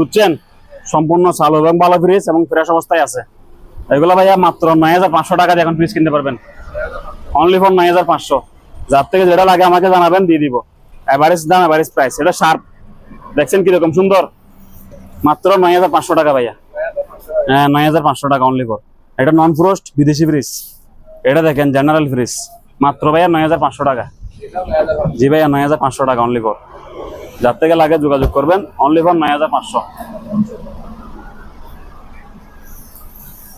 বুঝছেন? সম্পূর্ণ চালু এবং ভালো ফ্রিজ এবং ফ্রেশ অবস্থায় আছে। এগুলো ভাইয়া মাত্র নয় হাজার পাঁচশো টাকা দিয়ে এখন ফ্রিজ কিনতে পারবেন। অনলি ফর নয় হাজার পাঁচশো। যার থেকে যেটা লাগে আমাকে জানাবেন, দিয়ে দিব। অ্যাভারেজ দাম অ্যাভারেজ প্রাইস এটা শার্প দেখছেন কীরকম সুন্দর? মাত্র নয় হাজার পাঁচশো টাকা ভাইয়া। হ্যাঁ নয় হাজার পাঁচশো টাকা অনলি ফর এটা নন ফ্রোস্ট বিদেশি ফ্রিজ এটা দেখেন জেনারেল ফ্রিজ মাত্র ভাইয়া নয় হাজার পাঁচশো টাকা। জি ভাইয়া, নয় হাজার পাঁচশো টাকা অনলি ফর যার থেকে লাগে যোগাযোগ করবেন। অনলি ফর নয় হাজার পাঁচশো।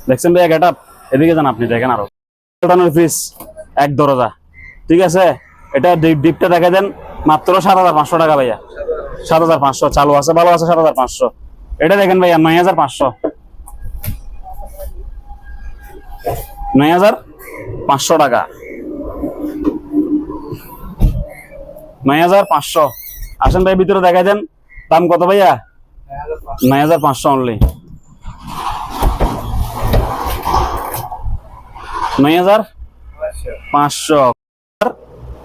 দেখছেন ভাইয়া গেট এদিকে যান আপনি, দেখেন আরও। ওঠানোর ফ্রিজ এক দরজা। ঠিক আছে? এটা ডিপ ডিপটা দেখে দেন। মাত্র সাত হাজার পাঁচশো টাকা ভাইয়া। সাত হাজার পাঁচশো, চালু আছে, ভালো আছে সাত হাজার পাঁচশো। এটা দেখেন ভাইয়া, নয় হাজার পাঁচশো। নয় হাজার পাঁচশো টাকা। নয় হাজার পাঁচশো। আসেন ভাই, ভিতরে দেখা দেন। দাম কত ভাইয়া? নয় হাজার পাঁচশো অনলি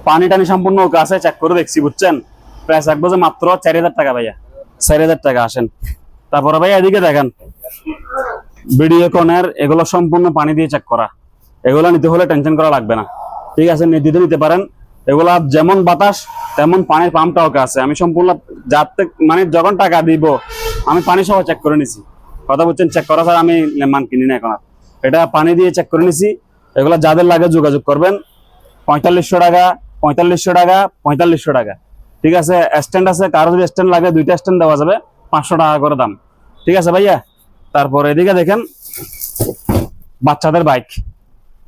পানি টানি সম্পূর্ণ ওকে আছে চেক করে দেখছি, বুঝছেন? প্রায় রাখব যে মাত্র চার হাজার টাকা ভাইয়া। চার হাজার টাকা, আসেন। তারপরে ভাইয়া এদিকে দেখেন। ভিডিও কনের এগুলো সম্পূর্ণ পানি দিয়ে চেক করা। এগুলো নিতে হলে টেনশন করা লাগবে না। ঠিক আছে নির্দিতে নিতে পারেন। এগুলা যেমন বাতাস, তেমন পানির পাম্পটাও ওকে আছে। আমি সম্পূর্ণ যাতে মানে যখন টাকা দিব, আমি পানি সহ চেক করে নিছি। কথা বলছেন চেক করা ছাড়া আমি মান কিনি না এখন। এটা পানি দিয়ে চেক করে নিছি। এগুলা যাদের লাগে যোগাযোগ করবেন। পঁয়তাল্লিশশো টাকা পঁয়তাল্লিশশো টাকা পঁয়তাল্লিশশো টাকা। ঠিক আছে? স্ট্যান্ড আছে, কারও যদি স্ট্যান্ড লাগে, দুইটা স্ট্যান্ড দেওয়া যাবে। পাঁচশো টাকা করে দাম। ঠিক আছে ভাইয়া? তারপর এদিকে দেখেন, বাচ্চাদের বাইক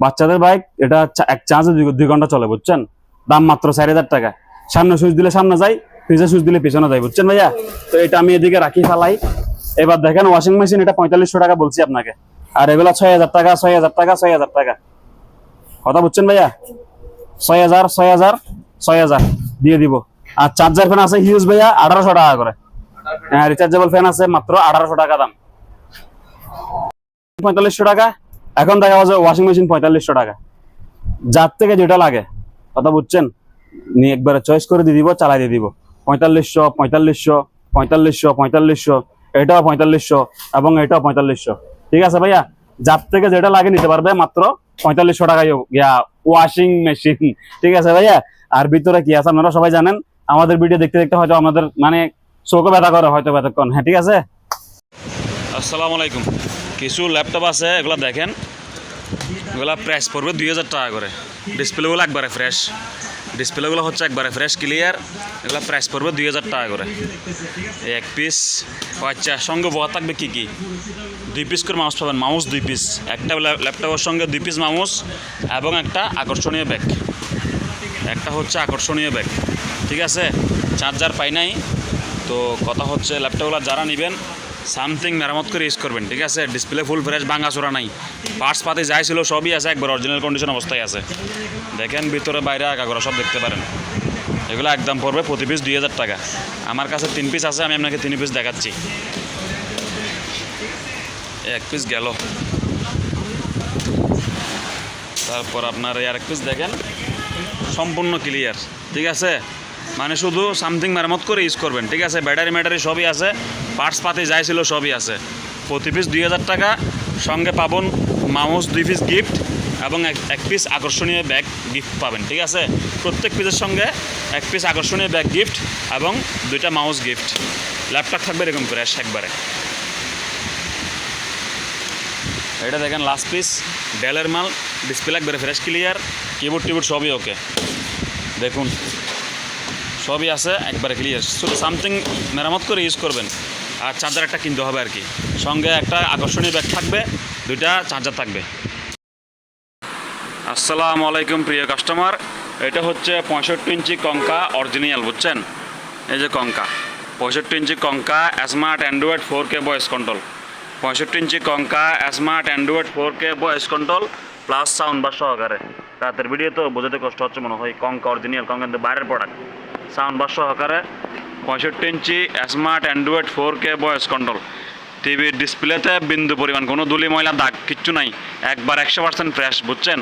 বাচ্চাদের বাইক এটা এক চার্জে দুই ঘণ্টা চলে, বুঝছেন? দাম মাত্র চার হাজার টাকা। সামনে সুইচ দিলে সামনে যাই পিছনে সুইচ দিলে পিছনে যাই বুঝছেন ভাইয়া? তো এটা আমি এদিকে রাখি ফেলাই। এবার দেখেন ওয়াশিং মেশিন এটা পঁয়তাল্লিশশো টাকা বলছি আপনাকে। আর এগুলা ছয় হাজার টাকা, ছয় হাজার টাকা, ছয় হাজার টাকা। কথা বুঝছেন ভাইয়া? ছয় হাজার ছয় হাজার ছয় হাজার দিয়ে দিব। আর চার্জার ফ্যান আছে হিউজ ভাইয়া, আঠারোশো টাকা করে। হ্যাঁ রিচার্জেবল ফ্যান আছে মাত্র আঠারোশো টাকা দাম। পঁয়তাল্লিশশো টাকা, এখন দেখা যাচ্ছে ওয়াশিং মেশিন পঁয়তাল্লিশশো টাকা। যার থেকে যেটা লাগে। কথা বুঝছেন? নিয়ে একবারে চয়েস করে দিয়ে দিব, চালাই দিয়ে দিব। পঁয়তাল্লিশশো পঁয়তাল্লিশশো পঁয়তাল্লিশশো পঁয়তাল্লিশশো, এটাও পঁয়তাল্লিশশো এবং এটাও পঁয়তাল্লিশশো। ঠিক আছে ভাইয়া? যার থেকে যেটা লাগে নিতে পারবে মাত্র পঁয়তাল্লিশশো টাকা ওয়াশিং মেশিন ঠিক আছে ভাইয়া? আর ভিতরে কি আছে আপনারা সবাই জানেন? আমাদের ভিডিও দেখতে দেখতে হয়তো আমাদের মানে চোখও ব্যথা করে হয়তো ব্যথাক্ষণ হ্যাঁ ঠিক আছে? আসসালামু আলাইকুম। কিছু ল্যাপটপ আছে, এগুলো দেখেন। এগুলা প্রাইস পড়বে দুই হাজার টাকা করে। ডিসপ্লেগুলো একবারে ফ্রেশ ডিসপ্লেগুলো হচ্ছে একবারে ফ্রেশ ক্লিয়ার এগুলো প্রাইস পড়বে দুই হাজার টাকা করে। এক পিস আচ্ছা সঙ্গে বহা থাকবে কী কী? দুই পিস করে মাউস পাবেন। মাউস দুই পিস একটা ল্যাপ- ল্যাপটপের সঙ্গে দুই পিস মাউস এবং একটা আকর্ষণীয় ব্যাগ একটা হচ্ছে আকর্ষণীয় ব্যাগ ঠিক আছে? চার্জার পাই নাই। তো কথা হচ্ছে ল্যাপটপগুলো যারা নেবেন সামথিং মেরামত করে ইউজ করবেন, ঠিক আছে? ডিসপ্লে ফুল ফ্রেশ ভাঙাচোরা নাই। পার্টস পাতি যাই ছিল সবই আছে, একবার অরিজিনাল কন্ডিশন অবস্থায় আছে। দেখেন, ভিতরে, বাইরে করা সব দেখতে পারেন। এগুলো একদম পড়বে প্রতি পিস দুই হাজার টাকা। আমার কাছে তিন পিস আছে, আমি আপনাকে তিন পিস দেখাচ্ছি। এক পিস গেল। তারপর আপনার এই আরেক পিস দেখেন, সম্পূর্ণ ক্লিয়ার ঠিক আছে? মানে শুধু সামথিং মেরামত করে ইউজ করবেন, ঠিক আছে? ব্যাটারি ম্যাটারি সবই আছে পার্টস পাতি যাই ছিল সবই আছে। প্রতি পিস দুই হাজার টাকা, সঙ্গে পাবেন মাউস, দুই পিস গিফট এবং এক পিস আকর্ষণীয় ব্যাগ গিফট পাবেন, ঠিক আছে? প্রত্যেক পিসের সঙ্গে এক পিস আকর্ষণীয় ব্যাগ গিফট এবং দুইটা মাউস গিফট ল্যাপটপ থাকবে এরকম ফ্রেশ একবারে। এটা দেখেন লাস্ট পিস ডেলের মাল ডিসপ্লে একবারে ফ্রেশ ক্লিয়ার কিবোর্ড টিবোর্ড সবই ওকে দেখুন। সবই আছে, একবারে ক্লিয়ার শুধু সামথিং মেরামত করে ইউজ করবেন। আর চার্জার একটা কিনতে হবে আর কি সঙ্গে একটা আকর্ষণীয় ব্যাগ থাকবে, দুইটা চার্জার থাকবে। আসসালামু আলাইকুম প্রিয় কাস্টমার এটা হচ্ছে পঁয়ষট্টি ইঞ্চি কঙ্কা অরিজিনাল বুঝছেন? এই যে কঙ্কা। পঁয়ষট্টি inch Konka smart Android four K voice control পঁয়ষট্টি inch Konka smart Android four K voice control plus sound বা সহকারে। রাতের ভিডিও তো বোঝাতে কষ্ট হচ্ছে মনে হয়, কঙ্কা অরিজিনাল কঙ্কা কিন্তু বাইরের প্রোডাক্ট সাউন্ড বা সহকারে পঁয়ষট্টি inch smart Android four K voice control টিভির ডিসপ্লেতে বিন্দু পরিমাণ, কোনো দুলি ময়লা, দাগ, কিচ্ছু নাই। একবার একশো পার্সেন্ট ফ্রেশ বুঝছেন?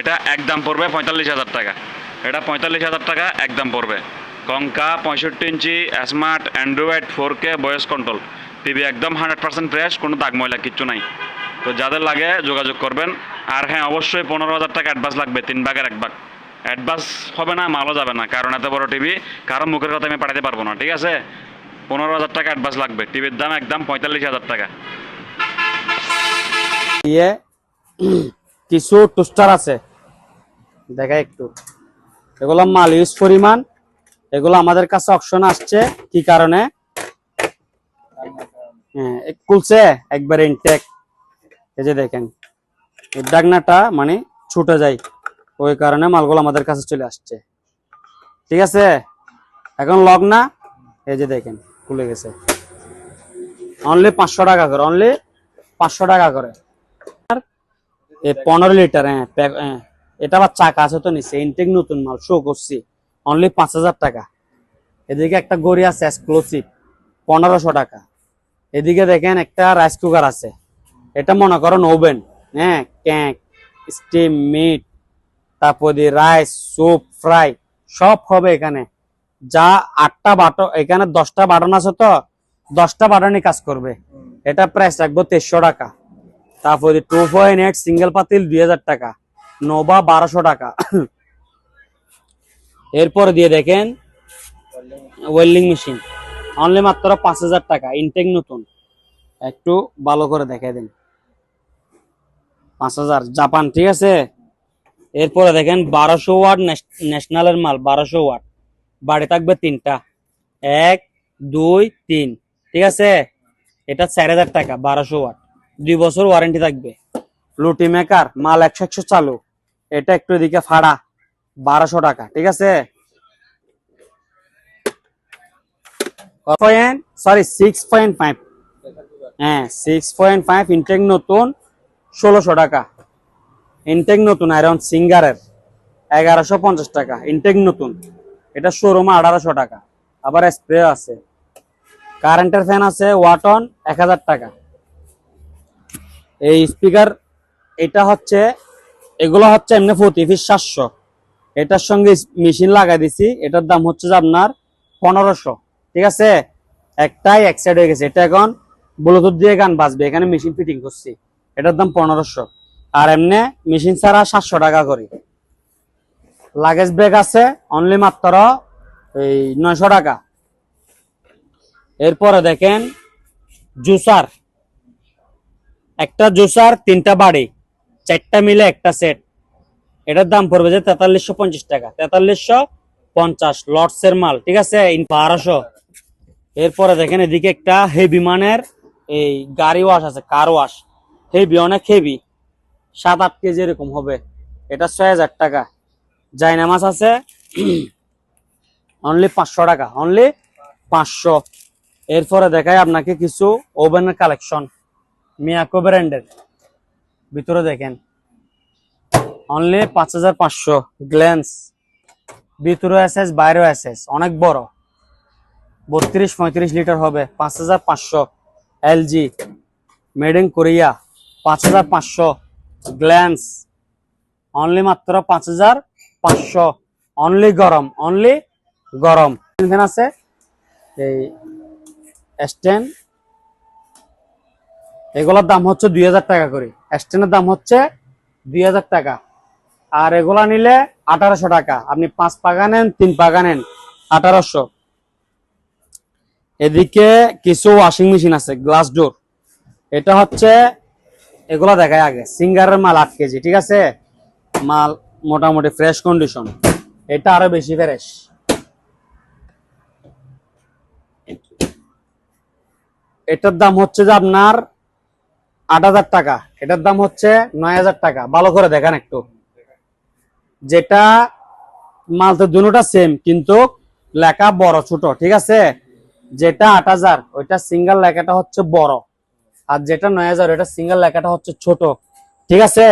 এটা একদম পড়বে পঁয়তাল্লিশ হাজার টাকা। এটা পঁয়তাল্লিশ হাজার টাকা একদম পড়বে। কঙ্কা, পঁয়ষট্টি inch smart Android four K voice control TV একদম হান্ড্রেড পার্সেন্ট ফ্রেশ কোনো দাগ, ময়লা, কিচ্ছু নাই। তো যাদের লাগে যোগাযোগ করবেন। আর হ্যাঁ অবশ্যই পনেরো হাজার টাকা অ্যাডভান্স লাগবে, তিন ভাগের এক ভাগ। অ্যাডভান্স হবে না, মালও যাবে না, কারণ এত বড় টিভি কারণ মুখের কথা আমি পাঠাতে পারব না, ঠিক আছে? পনেরো হাজার টাকা অ্যাডভান্স লাগবে টিভির দাম একদম পঁয়তাল্লিশ হাজার টাকা। দিয়ে কিছু টোস্টার আছে। দেখা একটু। এগুলো মাল ইউজ পরিমাণ, এগুলো আমাদের কাছে অপশন আসছে, কি কারণে? হ্যাঁ খুলছে, একবারে ইনটেক এই যে দেখেন ডাকনাটা মানে ছুটে যায়। ওই কারণে মালগুলো আমাদের কাছে চলে আসছে। ঠিক আছে? এখন লগ না, এই যে দেখেন, খুলে গেছে। অনলি পাঁচশো টাকা করে অনলি পাঁচশো টাকা করে। এ পনেরো লিটার হ্যাঁ হ্যাঁ এটা আবার চাকা আছে তো নিচে ইনটেক নতুন মাল শো করছি। অনলি পাঁচ হাজার টাকা। এদিকে একটা গড়ি আছে এক্সক্লুসিভ পনেরোশো টাকা। এদিকে দেখেন একটা রাইস কুকার আছে। এটা মনে করেন ওভেন হ্যাঁ ক্যাক স্টিম মিট তারপর দিয়ে রাইস স্যুপ ফ্রাই সব হবে এখানে। যা আটটা বাটন এখানে দশটা বাটন আছে তো, দশটা বাটনই কাজ করবে। এটা প্রাইস রাখব তেইশশো টাকা। তারপরে টু পয়েন্ট এইট সিঙ্গেল পাতিল দুই হাজার টাকা। নোভা বারোশো টাকা। এরপর দিয়ে দেখেন ওয়েল্ডিং মেশিন অনলি মাত্র পাঁচ হাজার টাকা ইনটেক নতুন। একটু ভালো করে দেখে দিন। পাঁচ হাজার। জাপান, ঠিক আছে? এরপরে দেখেন বারোশো ওয়াট ন্যাশনালের মাল, বারোশো ওয়াট। বাড়ি থাকবে তিনটা। এক, দুই, তিন। ঠিক আছে? এটা চার হাজার টাকা, বারোশো ওয়াট। দুই বছর ওয়ারেন্টি থাকবে। লুটি মেকার, মাল একশো একশো চালু। এটা একটু এদিকে ফাড়া, বারোশো টাকা, ঠিক আছে? সরি সিক্স পয়েন্ট ফাইভ হ্যাঁ সিক্স পয়েন্ট ফাইভ ইনটেক নতুন, ষোলোশো টাকা। ইনটেক নতুন আয়রন সিঙ্গারের এগারোশো পঞ্চাশ টাকা। ইনটেক নতুন। এটা শোরুমে আঠারোশো টাকা। আবার স্প্রে আছে। কারেন্টের ফ্যান আছে ওয়াটন এক হাজার টাকা। এই স্পিকার এটা হচ্ছে, এগুলো হচ্ছে এমনি প্রতি পিস সাতশো। এটার সঙ্গে মেশিন লাগাই দিছি। এটার দাম হচ্ছে যে আপনার পনেরোশো। ঠিক আছে? একটাই এক সাইড হয়ে গেছে। এটা এখন ব্লুটুথ দিয়ে গান বাজবে। এখানে মেশিন ফিটিং করছি। এটার দাম পনেরোশো। আর এমনি মেশিন ছাড়া সাতশো টাকা করি। লাগেজ ব্যাগ আছে অনলি মাত্র এই নয়শো টাকা। এরপরে দেখেন জুসার। একটা জুসার, তিনটা বাড়ি, চারটা মিলে একটা সেট। এটার দাম পড়বে যে তেতাল্লিশশো পঞ্চাশ টাকা। তেতাল্লিশশো পঞ্চাশ লর্ডসের মাল, ঠিক আছে? বারোশো। এরপরে দেখেন এদিকে একটা হেভি মানের এই গাড়ি ওয়াশ আছে কার ওয়াশ হেভি অনেক হেভি সাত, আট কেজি এরকম হবে। এটা ছয় হাজার টাকা। জাইনা মাছ আছে। অনলি পাঁচশো টাকা। অনলি পাঁচশো। এরপরে দেখায় আপনাকে কিছু ওভেনের কালেকশন মিয়াকো ব্র্যান্ডের ভিতরে দেখেন। অনলি পাঁচ হাজার পাঁচশো। গ্ল্যান্স ভিতরে এসএস বাইরেও এসএস অনেক বড়। বত্রিশ, পঁয়ত্রিশ লিটার হবে। পাঁচ হাজার পাঁচশো। এলজি মেড ইন কোরিয়া পাঁচ হাজার পাঁচশো। গ্ল্যান্স। অনলি মাত্র পাঁচ হাজার পাঁচশো। অনলি গরম অনলি গরম। ফ্যান আছে। এই স্ট্যান্ড এগুলোর দাম হচ্ছে দুই হাজার টাকা করে। স্ট্যান্ডের দাম হচ্ছে দুই হাজার টাকা। আর এগুলা নিলে আঠারোশো টাকা। আপনি পাঁচ পাকা নেন, তিন পাকা নেন, আঠারোশো। এদিকে কিছু ওয়াশিং মেশিন আছে গ্লাস ডোর এটা হচ্ছে এগুলা দেখায় আগে। সিঙ্গারের মাল আট কেজি, ঠিক আছে? মাল মোটামুটি ফ্রেশ কন্ডিশন এটা আরও বেশি ফ্রেশ এটার দাম হচ্ছে যে আপনার আট হাজার টাকা। এটার দাম হচ্ছে নয় হাজার টাকা। ভালো করে দেখেন একটু। যেটা মাল তো দুটোটা সেম কিন্তু লেখা বড়, ছোট, ঠিক আছে? যেটা আট হাজার, ওইটা সিঙ্গেল লেখাটা হচ্ছে বড়। আর যেটা নয় হাজার ওইটা সিঙ্গেল লেখাটা হচ্ছে ছোট। ঠিক আছে?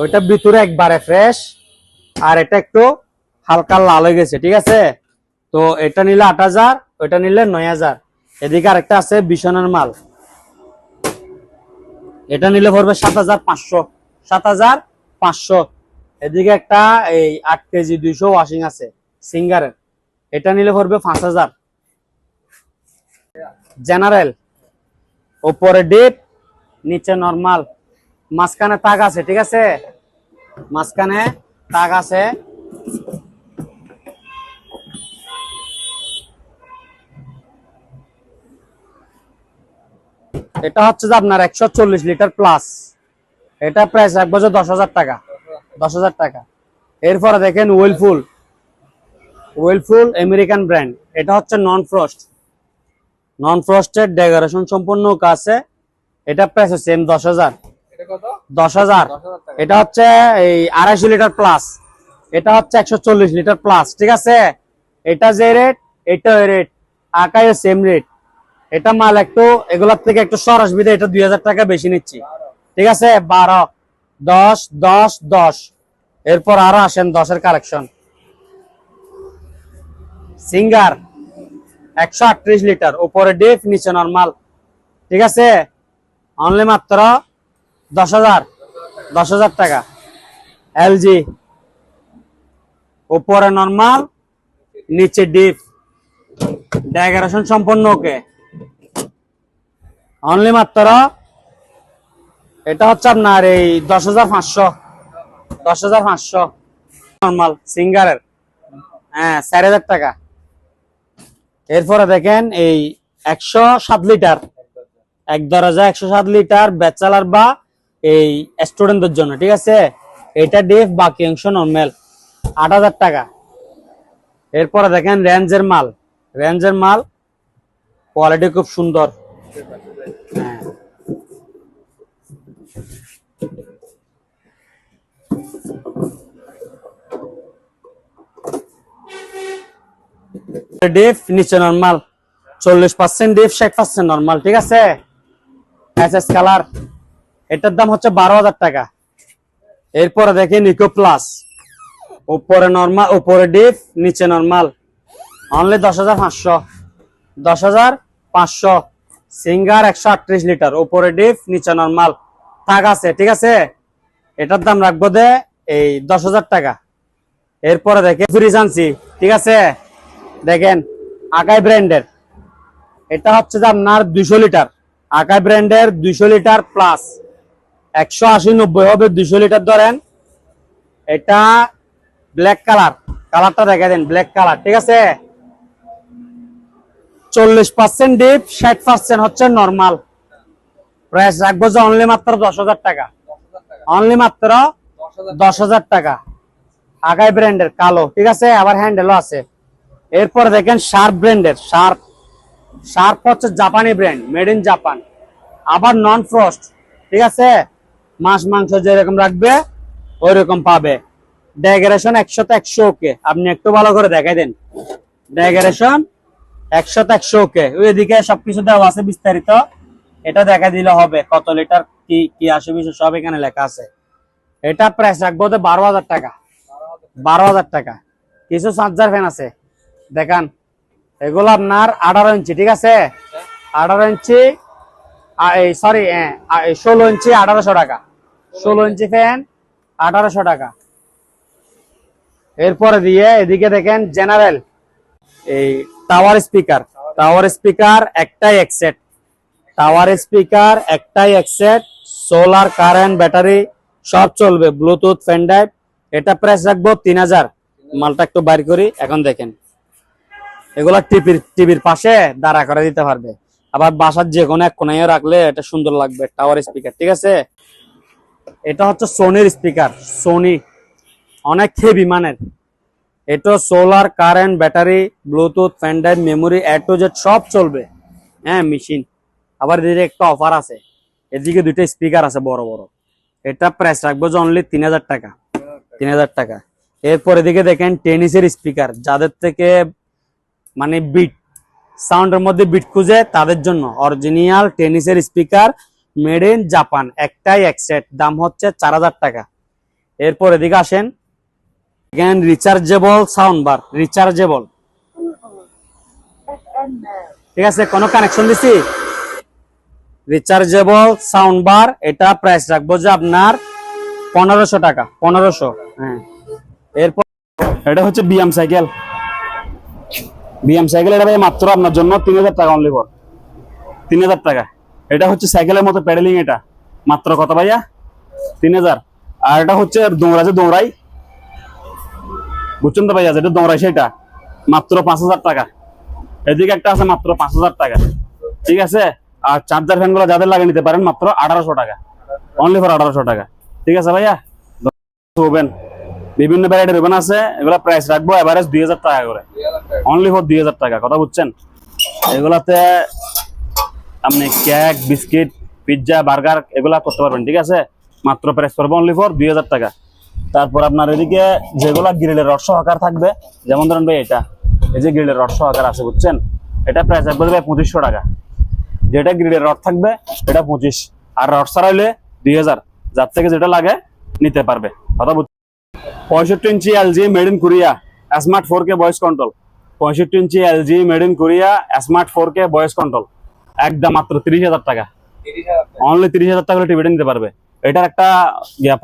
ওইটা ভিতরে একবারে ফ্রেশ আর এটা একটু হালকা লাল হয়ে গেছে, ঠিক আছে? তো এটা নিলে আট হাজার, ওইটা নিলে নয় হাজার। এদিকে আরেকটা আছে বিছানার মাল। এটা নিলে পড়বে সাত হাজার পাঁচশো। সাত হাজার পাঁচশো। এদিকে একটা এই আট কেজি দুইশো ওয়াশিং আছে, সিঙ্গারের। এটা নিলে পড়বে পাঁচ হাজার। জেনারেল ওপরে ডিপ, নিচে নর্মাল মাঝখানে তাক আছে, ঠিক আছে? মাঝখানে তাক আছে। এটা হচ্ছে যে আপনার একশো চল্লিশ লিটার প্লাস এটা প্রাইস রাখব যে দশ হাজার টাকা। দশ হাজার টাকা। এরপরে দেখেন ওয়েলফুল ওয়েলফুল আমেরিকান ব্র্যান্ড এটা হচ্ছে non frost non frosted decoration সম্পূর্ণ কাছে এটা প্রাইস সেম দশ হাজার। দশ হাজার। এটা হচ্ছে এই আড়াইশো লিটার প্লাস এটা হচ্ছে একশো চল্লিশ লিটার প্লাস ঠিক আছে? এটা যে রেট এটা রেট আকায় সেম রেট এটা মাল একটু এগুলোর থেকে একটু সরস বিধে এটা দুই হাজার টাকা বেশি নিচ্ছি। ঠিক আছে? বারো দশ দশ দশ। এরপর আরও আসেন দশের কালেকশন সিঙ্গার একশো আটত্রিশ লিটার, উপরে ডিপ নিচে নর্মাল ঠিক আছে? অনলি মাত্র দশ হাজার দশ হাজার টাকা। এলজি উপরে নর্মাল নিচে ডিপ ডেকোরেশন সম্পন্ন ওকে অনলি মাত্র এটা হচ্ছে আপনার এই দশ হাজার পাঁচশো, দশ হাজার পাঁচশো। নর্মাল সিঙ্গারের হ্যাঁ চার হাজার টাকা। এরপরে দেখেন এই একশো সাত লিটার। এক দরজা একশো সাত লিটার ব্যাচেলার বা এই স্টুডেন্টদের জন্য, ঠিক আছে? এটা ডিফ বাকি অংশ নর্মাল আট হাজার টাকা। এরপরে দেখেন রেঞ্জের মাল। রেঞ্জের মাল কোয়ালিটি খুব সুন্দর। ডিফ নিচে নর্মাল চল্লিশ পার্সেন্ট ডিফ ষাট পার্সেন্ট নর্মাল ঠিক আছে? কালার এটার দাম হচ্ছে বারো হাজার টাকা। এরপরে দেখেন ইকো প্লাস উপরে নর্মাল উপরে ডিফ নিচে নর্মাল অনলি দশ হাজার পাঁচশো। দশ হাজার পাঁচশো। সিঙ্গার একশো আটত্রিশ লিটার উপরে ডিফ নিচে নর্মাল থাক আছে, ঠিক আছে? এটার দাম রাখব দে, এই দশ হাজার টাকা। এরপরে দেখে ফ্রিজ আনছি ঠিক আছে? দেখেন, আকাই ব্র্যান্ডের এটা হচ্ছে যে আপনার দুইশো লিটার। আকাই ব্র্যান্ডের দুইশো লিটার প্লাস একশো আশি নব্বই হবে দুইশো লিটার ধরেন। এটা ব্ল্যাক কালার কালারটা দেখে দেন ব্ল্যাক কালার ঠিক আছে? চল্লিশ পার্সেন্ট ডিপ ষাট পার্সেন্ট হচ্ছে নর্মাল প্রাইস রাখব যে অনলি মাত্র দশ হাজার টাকা। অনলি মাত্র দশ হাজার টাকা। আগাই ব্র্যান্ডের কালো, ঠিক আছে? আবার হ্যান্ডেলও আছে। এরপর দেখেন শার্প ব্র্যান্ডের শার্প শার্প হচ্ছে জাপানি ব্র্যান্ড মেড ইন জাপান আবার নন ফ্রস্ট ঠিক আছে? মাছ, মাংস যেরকম রাখবে ওই রকম পাবে। ডেকোরেশন একশোতে একশো ওকে। আপনি একটু ভালো করে দেখাই দেন। ডেকোরেশন একশোতে একশো ওকে। ওই এদিকে সবকিছু দেওয়া আছে বিস্তারিত। এটা দেখা দিলে হবে। কত লিটার, কি কি আসে বিষয় সব এখানে লেখা আছে। এটা প্রাইস রাখব তো বারো হাজার টাকা। বারো হাজার টাকা। কিছু চার্জার ফ্যান আছে। দেখান এগুলো আপনার আঠারো ইঞ্চি, ঠিক আছে? আঠারো ইঞ্চি সরি ষোলো ইঞ্চি আঠারোশো টাকা। ষোলো ইঞ্চি ফ্যান আঠারোশো টাকা। এরপরে দিয়ে এদিকে দেখেন জেনারেল এই টাওয়ার স্পিকার টাওয়ার স্পিকার একটাই একসেট টাওয়ার স্পিকার একটাই একসেট সোলার কারেন্ট ব্যাটারি সব চলবে। ব্লুটুথ ফ্যান ড্রাইভ এটা প্রাইস রাখব তিন হাজার। মালটা একটু বাইর করি। এখন দেখেন। এগুলা টিভির টিভির পাশে দাঁড়া করে দিতে পারবে। আবার বাসার যে কোনো এক কোনায় রাখলে এটা সুন্দর লাগবে টাওয়ার স্পিকার ঠিক আছে? এটা হচ্ছে সোনির স্পিকার সোনি অনেক হেভি মানের। এটা solar current battery Bluetooth fan drive memory to Z সব চলবে। হ্যাঁ মেশিন আবার এদিকে একটা অফার আছে। এদিকে দুইটা স্পিকার আছে বড় বড়। এটা প্রাইস রাখব যে অনলি তিন হাজার টাকা। তিন হাজার টাকা। এরপর এদিকে দেখেন টেনিসের স্পিকার যাদের থেকে মানে বিট সাউন্ডের মধ্যে বিট খুঁজে তাদের জন্য। অরিজিনাল টেনিসের স্পিকার মেড ইন জাপান একটাই এক সেট দাম হচ্ছে চার হাজার টাকা। এরপর এদিকে আসেন। এখানে রিচার্জেবল সাউন্ড বার রিচার্জেবল ঠিক আছে, কোনো কানেকশন দিছি? রিচার্জেবল সাউন্ড বার এটা প্রাইস রাখব যে আপনার পনেরোশো টাকা, পনেরোশো হ্যাঁ। এরপর এটা হচ্ছে বিএম সাইকেল বিএম সাইকেল এটা মাত্র আপনার জন্য তিন হাজার টাকা অনলি ফর তিন হাজার টাকা। এটা হচ্ছে সাইকেলের মতো প্যাডেলিং এটা। মাত্র কত ভাইয়া? তিন হাজার। আর এটা হচ্ছে দৌড়া যে দৌড়াই। বুঝছেন তো ভাইয়া, যেটা দৌড়াই সেটা। মাত্র পাঁচ হাজার টাকা। এদিকে একটা আছে, মাত্র পাঁচ হাজার টাকা। ঠিক আছে? আর চার্জার ফ্যানগুলো যাদের লাগিয়ে নিতে পারেন, মাত্র আঠারোশো টাকা। অনলি ফর আঠারোশো টাকা। ঠিক আছে ভাইয়া? ওভেন বিভিন্ন ভ্যারাইটির ওভেন আছে, এগুলা প্রাইস রাখব এভারেজ দুই হাজার টাকা করে। অনলি ফর দুই হাজার টাকা, কথা বুঝছেন? এগুলাতে আপনি কেক বিস্কিট পিৎজা বার্গার এগুলা করতে পারবেন, ঠিক আছে? মাত্র প্রাইস পড়বে অনলি ফর দুই হাজার টাকা। তারপর আপনার এদিকে যেগুলা গ্রিলের রড সহকার থাকবে, যেমন ধরেন ভাই এটা, এই যে গ্রিলের রড সহকার আছে, বুঝছেন? এটা প্রাইস রাখবে ভাই পঁচিশশো টাকা। যেটা গ্রিলের রড থাকবে, এটা পঁচিশ। আর রড হলে দুই হাজার, যার থেকে যেটা লাগে নিতে পারবে, কথা পঁয়ষট্টি inch LG made in Korea smart four K voice control পঁয়ষট্টি inch LG made in Korea smart four K voice control একদম মাত্র তিরিশ হাজার টাকা। অনলি তিরিশ হাজার টাকা টিভিটা নিতে পারবে। এটার একটা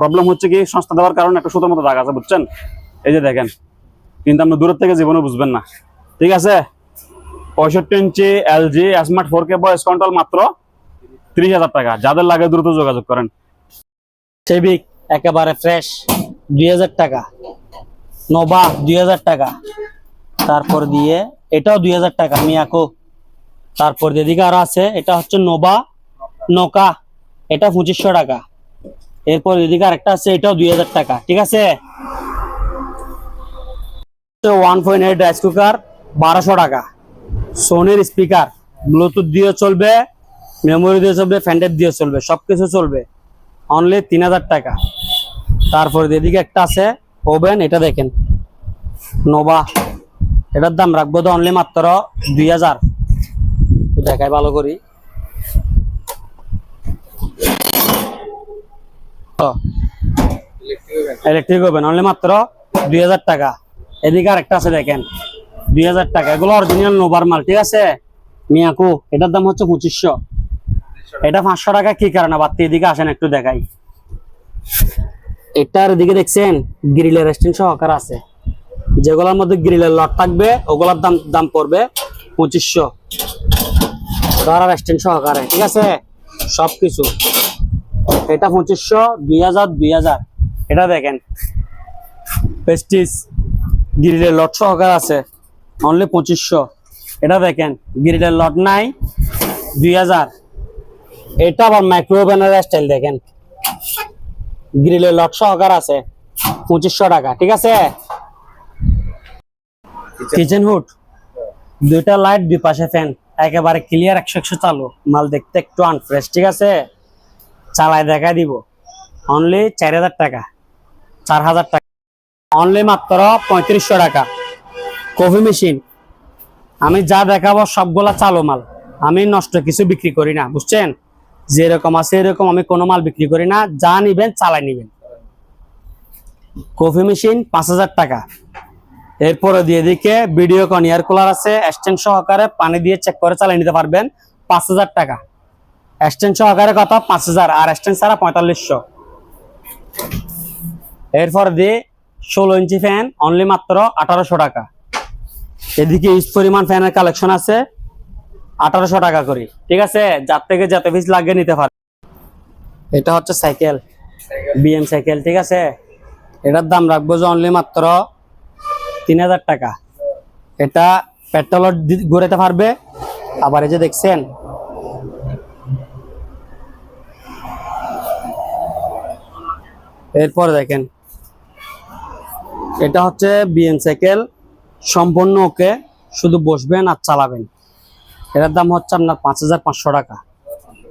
প্রবলেম হচ্ছে কি সংস্থা দেওয়ার কারণে একটা সুতোর মতো দাগ আছে, বুঝছেন? এই যে দেখেন, কিন্তু আপনি দূরের থেকে জীবনে বুঝবেন না। ঠিক আছে? পঁয়ষট্টি inch LG smart four K voice control মাত্র তিরিশ হাজার টাকা। যাদের লাগে দ্রুত যোগাযোগ করেন। সেবিক একেবারে ফ্রেশ দুই হাজার টাকা। নোবা, দুই হাজার টাকা। তারপর দিয়ে, এটাও দুই হাজার টাকা, মিয়াকো। তারপর এদিকে আরও আছে, এটা হচ্ছে নোবা, নৌকা, এটা পঁচিশশো টাকা। এরপর এদিকে আরেকটা আছে, এটাও দুই হাজার টাকা, ঠিক আছে? One point eight rice cooker বারোশো টাকা। সোনির স্পিকার ব্লুটুথ দিয়ে চলবে মেমোরি দিয়ে চলবে ফ্যান্ডের দিয়ে চলবে, সবকিছু চলবে। অনলি তিন হাজার টাকা। তারপর এদিকে একটা আছে, ওভেন, এটা দেখেন। নোভা, এটার দাম রাখব তো অনলি মাত্র দুই হাজার। একটু দেখাই ভালো করি। ইলেকট্রিক ওভেন অনলি মাত্র দুই হাজার টাকা। এদিকে আরেকটা আছে দেখেন, দুই হাজার টাকা। এগুলো অরিজিনাল নোভার মাল, ঠিক আছে? মিয়াকু, এটার দাম হচ্ছে পঁচিশশো। এটা পাঁচশো টাকা কি কারণে? বাড়তি এদিকে আসেন, একটু দেখাই। এটার এদিকে দেখছেন গ্রিলের রেস্টেন্ট সহকার আছে। যেগুলোর মধ্যে গ্রিলের লট থাকবে, ওগুলোর দাম দাম পড়বে পঁচিশশো। ধরা রেস্টেন্ট সহকারে, ঠিক আছে? সবকিছু। এটা পঁচিশশো, দুই হাজার দুই হাজার। এটা দেখেন। পেস্টিস গ্রিলের লট সহকার আছে। অনলি পঁচিশশো। এটা দেখেন গ্রিলের লট নাই, দুই হাজার। এটা আবার মাইক্রোওভেনের স্টাইল দেখেন। গ্রিলের লট সহকার আছে। পঁচিশশো টাকা ঠিক আছে? কিচেন হুড দুইটা লাইট দুই পাশে ফ্যান একেবারে ক্লিয়ার একশো একশো চালু। মাল দেখতে একটু আনফ্রেশ ঠিক আছে? চালায় দেখা দিব। অনলি চার হাজার টাকা। চার হাজার টাকা। অনলি মাত্র পঁয়ত্রিশশো টাকা। কফি মেশিন আমি যা দেখাবো সবগুলা চালু মাল। আমি নষ্ট কিছু বিক্রি করি না বুঝছেন? যেরকম আছে এরকম আমি কোনো মাল বিক্রি করি না, যা নিবেন চালাই নিবেন। কফি মেশিন পাঁচ হাজার টাকা। এরপরে দিয়ে দিকে ভিডিও কন, এয়ার কুলার আছে, স্ট্যান্ড সহকারে পানি দিয়ে চেক করে চালিয়ে নিতে পারবেন, পাঁচ হাজার টাকা। স্ট্যান্ড সহকারে কত পাঁচ হাজার, আর স্ট্যান্ড ছাড়া পঁয়তাল্লিশশো। এরপর দিয়ে ষোলো ইঞ্চি ফ্যান অনলি মাত্র আঠারোশো টাকা। এদিকে ইউজ পরিমাণ ফ্যানের কালেকশন আছে। আঠারোশো টাকা করে। ঠিক আছে? যার থেকে যাতে পিস লাগে নিতে পারে। এটা হচ্ছে সাইকেল। বিএম সাইকেল, ঠিক আছে? এটার দাম রাখব যে অনলি মাত্র তিন হাজার টাকা। এটা পেট্রোল ঘুরাতে পারবে। আবার এই যে দেখছেন, এরপর দেখেন, এটা হচ্ছে বিএম সাইকেল। সম্পূর্ণ ওকে শুধু বসবেন আর চালাবেন। এটার দাম হচ্ছে আপনার পাঁচ হাজার পাঁচশো টাকা।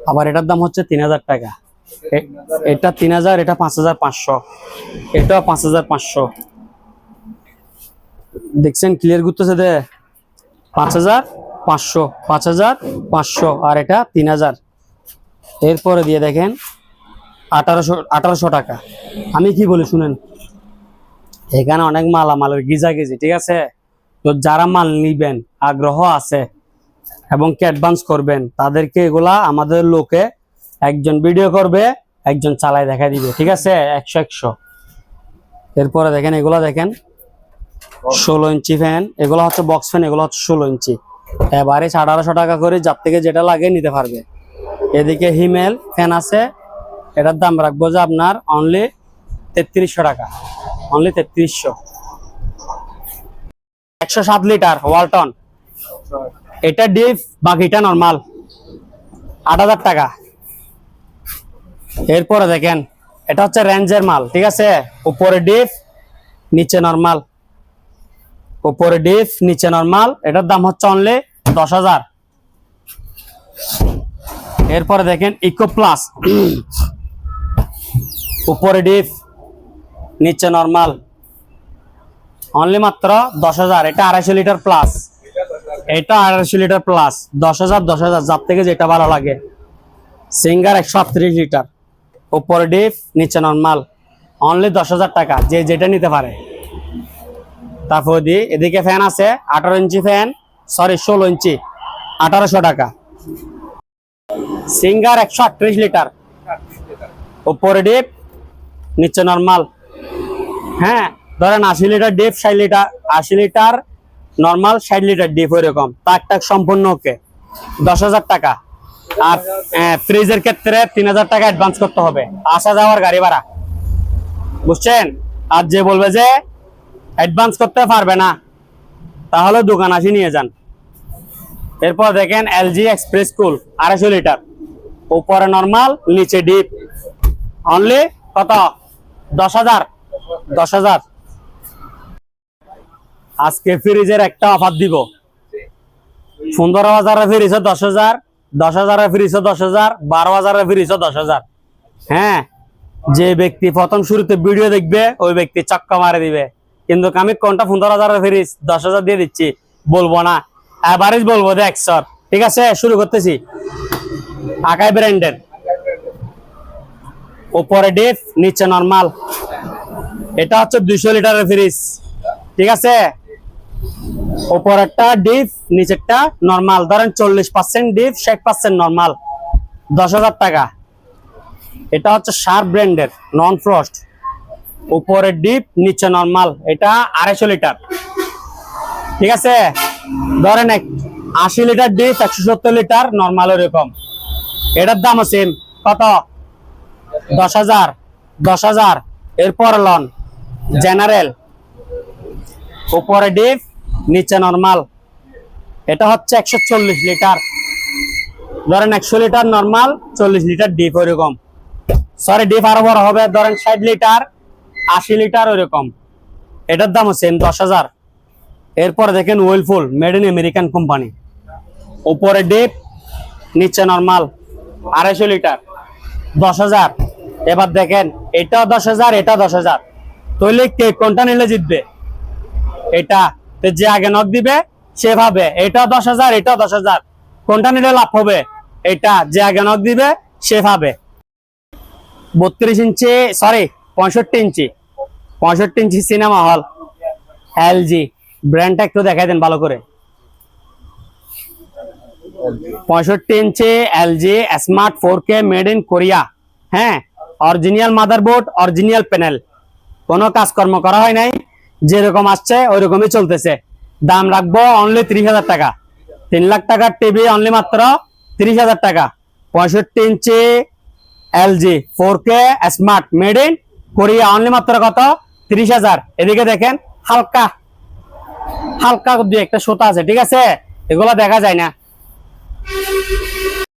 আবার এটার দাম হচ্ছে তিন হাজার টাকা। এটা তিন হাজার, এটা পাঁচ হাজার পাঁচশো। এটা পাঁচ হাজার পাঁচশো। দেখছেন ক্লিয়ার করতেছে দে। পাঁচ হাজার পাঁচশো, পাঁচ হাজার পাঁচশো, আর এটা তিন হাজার। এরপরে দিয়ে দেখেন, আঠারোশো আঠারোশো টাকা। আমি কি বলি শুনেন? এখানে অনেক মালামালের গিজা গিজি ঠিক আছে? তো যারা মাল নিবেন, আগ্রহ আছে এবং কি অ্যাডভান্স করবেন, তাদেরকে এগুলা আমাদের লোকে একজন ভিডিও করবে, একজন চালায় দেখা দিবে, ঠিক আছে? একশো একশো। এরপরে দেখেন, এগুলা দেখেন, ষোলো ইঞ্চি ফ্যান এগুলো হচ্ছে বক্স ফ্যান এগুলো হচ্ছে ষোলো ইঞ্চি। এবারে আঠারোশো টাকা করে যার থেকে যেটা লাগে নিতে পারবে। এদিকে হিমেল ফ্যান আছে, এটার দাম রাখব যে আপনার অনলি তেত্রিশশো টাকা। অনলি তেত্রিশশো। একশো সাত লিটার ওয়ালটন এটা ডিপ বাকিটা নর্মাল আট হাজার টাকা। এরপরে দেখেন, এটা হচ্ছে রেঞ্জের মাল, ঠিক আছে? উপরে ডিপ, নিচে নর্মাল উপরে ডিপ, নিচে নর্মাল এটার দাম হচ্ছে অনলি দশ হাজার। এরপরে দেখেন ইকো প্লাস উপরে ডিপ, নিচে নর্মাল অনলি মাত্র দশ হাজার, এটা আড়াইশো লিটার প্লাস এটা আড়াইশো লিটার প্লাস দশ হাজার দশ হাজার, যার থেকে যেটা ভালো লাগে। সিঙ্গার একশো আটত্রিশ লিটার। উপরে ডিপ, নিচে নর্মাল অনলি দশ হাজার টাকা, যে যেটা নিতে পারে। তারপর দি, এদিকে ফ্যান আছে, আঠারো ইঞ্চি ফ্যান সরি ষোলো ইঞ্চি। আঠারোশো টাকা। সিঙ্গার একশো আটত্রিশ লিটার। উপরে ডিপ, নিচে নর্মাল হ্যাঁ ধরেন আশি লিটার ডিপ, ষাট লিটার, আশি লিটার নর্মাল ষাট লিটার ডিপ ওইরকম। তাক টাক সম্পূর্ণ ওকে দশ হাজার টাকা। আর ফ্রিজের ক্ষেত্রে তিন হাজার টাকা অ্যাডভান্স করতে হবে। আসা যাওয়ার গাড়ি ভাড়া। বুঝছেন? আর যে বলবে যে অ্যাডভান্স করতে পারবে না, তাহলে দোকান আসি নিয়ে যান। এরপর দেখেন এলজি এক্সপ্রেস কুল আড়াইশো লিটার উপরে নর্মাল নিচে ডিপ অনলি কত? দশ হাজার। দশ হাজার। আজকে ফ্রিজের একটা অফার দিব। পনেরো হাজারের ফ্রিজ দশ হাজার, দশ হাজারের ফ্রিজ দশ হাজার, বারো হাজারের ফ্রিজ দশ হাজার। হ্যাঁ যে ব্যক্তি প্রথম শুরুতে ভিডিও দেখবে, ওই ব্যক্তি চক্কা মারে দিবে। কিন্তু আমি কোনটা পনেরো হাজারের ফ্রিজ দশ হাজার দিয়ে দিচ্ছি, বলব না। অ্যাভারেজ বলব, দেখ স্যার ঠিক আছে, শুরু করতেছি। আকাই ব্র্যান্ডের উপরে ডিপ নিচে নর্মাল এটা হচ্ছে দুইশো লিটারের ফ্রিজ ঠিক আছে? উপরেরটা ডিপ, নিচেরটা নর্মাল ধরেন চল্লিশ পার্সেন্ট ডিপ, ষাট পার্সেন্ট নর্মাল দশ হাজার টাকা। এটা হচ্ছে শার্প ব্র্যান্ডের নন ফ্রস্ট উপরে ডিপ, নিচে নর্মাল এটা আড়াইশো লিটার। ঠিক আছে? ধরেন এক আশি লিটার ডিপ, একশো সত্তর লিটার নর্মাল এরকম। এটার দাম আছে কত? দশ হাজার। দশ হাজার। এরপর লন। জেনারেল উপরে ডিপ নিচে নর্মাল এটা হচ্ছে একশো চল্লিশ লিটার। ধরেন একশো লিটার নর্মাল চল্লিশ লিটার ডিপ ওইরকম। সরি ডিপ আরও বড় হবে, ধরেন ষাট লিটার, আশি লিটার ওইরকম। এটার দাম হচ্ছে দশ হাজার। এরপরে দেখেন ওয়েলফুল মেড ইন আমেরিকান কোম্পানি উপরে ডিপ নিচে নর্মাল আড়াইশো লিটার, দশ হাজার। এবার দেখেন এটা দশ হাজার এটা দশ হাজার। তাহলে কে কোনটা নিলে জিতবে? এটা যে আগে নক দিবে, সে ভাবে, এটা দশ হাজার, এটা দশ হাজার। কোনটা নিলে লাভ হবে? এটা, যে আগে নক দিবে, সে ভাবে। বত্রিশ ইঞ্চি সরি পঁয়ষট্টি ইঞ্চি। পঁয়ষট্টি ইঞ্চি সিনেমা হল এলজি ব্র্যান্ডটা একটু দেখাই দেন ভালো করে। পঁয়ষট্টি inch LG smart four K made in Korea হ্যাঁ অরিজিনাল মাদারবোর্ড অরিজিনাল প্যানেল কোনো কাজকর্ম করা হয় নাই। যেরকম আসছে ওই রকমই চলতেছে। দাম রাখব অনলি ত্রিশ হাজার টাকা। তিন লাখ টাকার টিভি অনলি মাত্র ত্রিশ হাজার টাকা। পঁয়ষট্টি inch LG four K smart made in Korea only মাত্র কত? ত্রিশ হাজার। এদিকে দেখেন, হালকা হালকা দু একটা সুতা আছে, ঠিক আছে? এগুলো দেখা যায় না।